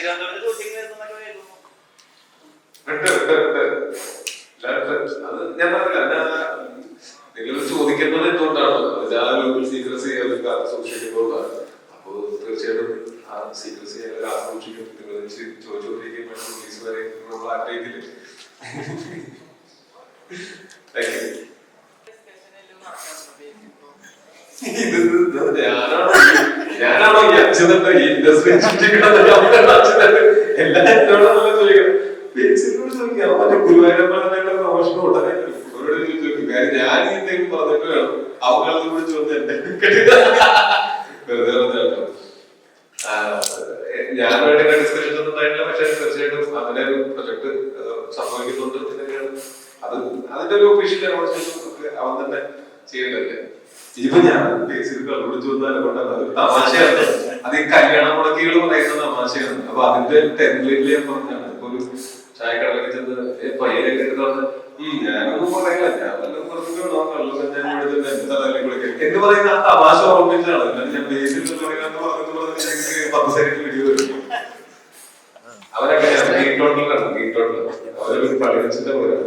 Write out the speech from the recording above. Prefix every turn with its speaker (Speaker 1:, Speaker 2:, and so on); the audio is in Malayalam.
Speaker 1: തിരുവനന്തപുരത്ത് ഷൂട്ടിംഗ് വരുന്നൊക്കെ കേൾക്കുന്നു
Speaker 2: ഉണ്ട്, ഉണ്ട്, ഉണ്ട്. അത് ഞാൻ പറഞ്ഞില്ല നിങ്ങൾ ചോദിക്കുന്നത് എന്തുകൊണ്ടാണ്? ആ ഒരു സീക്രസി സൂക്ഷിക്കുന്നതുകൊണ്ടാണ് അപ്പോ തീർച്ചയായിട്ടും ആ സീക്രസി കാത്തു സൂക്ഷിക്കും. നിങ്ങൾ ചോദിച്ചുകൊണ്ടിരിക്കുമ്പോൾ പോലീസ് വരെ നമ്മൾ ആഗ്രഹിക്കില്ലേ? ഇത് ഞാനാണോ? ഞാനാണോ ഈ അച്ഛനത്തെ ഇൻഡസ്ട്രി എല്ലാ എന്നോടാണല്ലോ ചോദിക്കണം ബേസിനോട് ചോദിക്കാം മറ്റേ ഗുരുവായൂരപ്പനെ പ്രൊമോഷൻ ഉടനെ അവരോട് ചോദിക്കും കാര്യം ഞാൻ എന്തെങ്കിലും പറഞ്ഞിട്ട് വേണം. അവകളെ കൂടി ചോദിച്ചു എന്റെ വെറുതെ ഞാൻ ഞാനുമായിട്ട് ഡിസ്കഷൻ ഒന്നും ഉണ്ടായിട്ടില്ല. പക്ഷെ തീർച്ചയായിട്ടും അതിന്റെ ഒരു പ്രൊജക്ട് സംഭവിക്കുന്നുണ്ട്. അത് അതിന്റെ ഒരു ഒഫീഷ്യൽ അനൗൺസ്മെന്റ് അവൻ തന്നെ ചെയ്യേണ്ടതല്ലേ ഇനിയിപ്പോ ഞാൻ ബേസിൽ കണ്ടുപിടിച്ചു വന്നാൽ കൊണ്ടല്ല അതൊരു തമാശയാണ്. അത് ഈ കല്യാണ മുടക്കികൾ പറയുന്ന തമാശയാണ്. അപ്പൊ അതിന്റെ ടെംപ്ലേറ്റിൽ ഞാൻ ഒരു ചായക്കടലൊക്കെ ചെന്ന് പയ്യനൊക്കെ എടുത്ത് പറഞ്ഞ് ഉം ഞാനൊന്നും പറയില്ല ഞാൻ വല്ലതും പറഞ്ഞിട്ട് വേണോ ഞാൻ എന്ന് പറയുന്ന ആ തമാശ ഓർമ്മിച്ചാണ്. അല്ലാണ്ട് ഞാൻ ബേസിൽ പറയുന്നത് പറഞ്ഞിട്ട് പറഞ്ഞ് എനിക്ക് പത്ത് സെക്കൻഡ് വീഡിയോ വരും അവരൊക്കെ ഗീറ്റോട്ടിലാണ് ഗീറ്റോട്ടിലാണ് അവരൊരു കളി വെച്ചിട്ട് പോരാ